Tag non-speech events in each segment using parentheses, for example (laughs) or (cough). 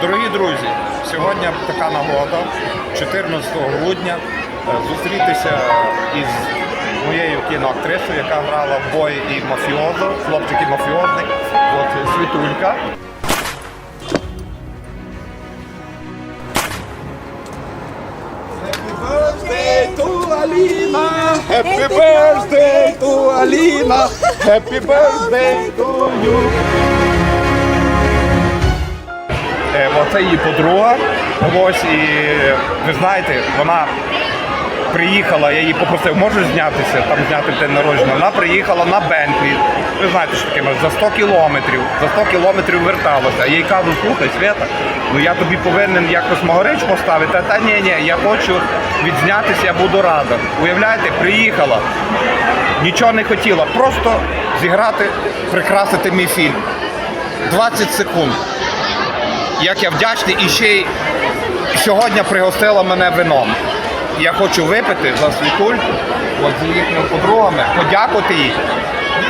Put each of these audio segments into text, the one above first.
Дорогі друзі, сьогодні така нагода, 14 грудня, е, зустрітися із моєю кіноактрисою, яка грала в бої і мафіозо, хлопчик і мафіозник, от Світулька. birthday to Alina. Happy birthday to Alina. Happy birthday to you. Е, Оце її подруга. Ось і ви знаєте, вона приїхала, я її попросив, можеш знятися, там зняти день народження. Вона приїхала на Бентлі. Ви знаєте, що таке за 100 кілометрів. За 100 кілометрів верталася. Я їй кажу, слухай, Свята, ну я тобі повинен якось могорич поставити. Та ні, ні, я хочу відзнятися, я буду рада. Уявляєте, приїхала, нічого не хотіла, просто зіграти, прикрасити мій фільм. 20 секунд як я вдячний і ще й сьогодні пригостила мене вином. Я хочу випити за світуль, от з їхніми подругами, подякувати їй.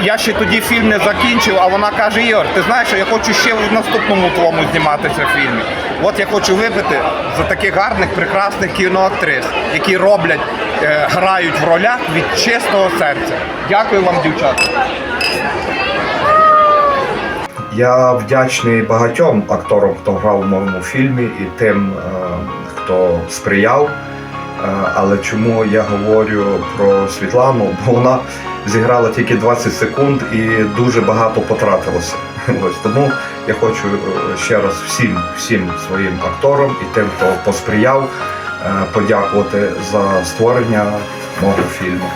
Я ще тоді фільм не закінчив, а вона каже: Ігор, ти знаєш, що я хочу ще в наступному твоєму зніматися в фільмі. От я хочу випити за таких гарних, прекрасних кіноактрис, які роблять, е, грають в ролях від чистого серця. Дякую вам, дівчата. Я вдячний багатьом акторам, хто грав у моєму фільмі, і тим, е, хто сприяв. Е, Але чому я говорю про Світлану? Бо вона зіграла тільки 20 секунд і дуже багато потратилося. (laughs) Ось тому я хочу е, ще раз всім, всім своїм акторам і тим, хто посприяв, подякувати за створення мого фільму.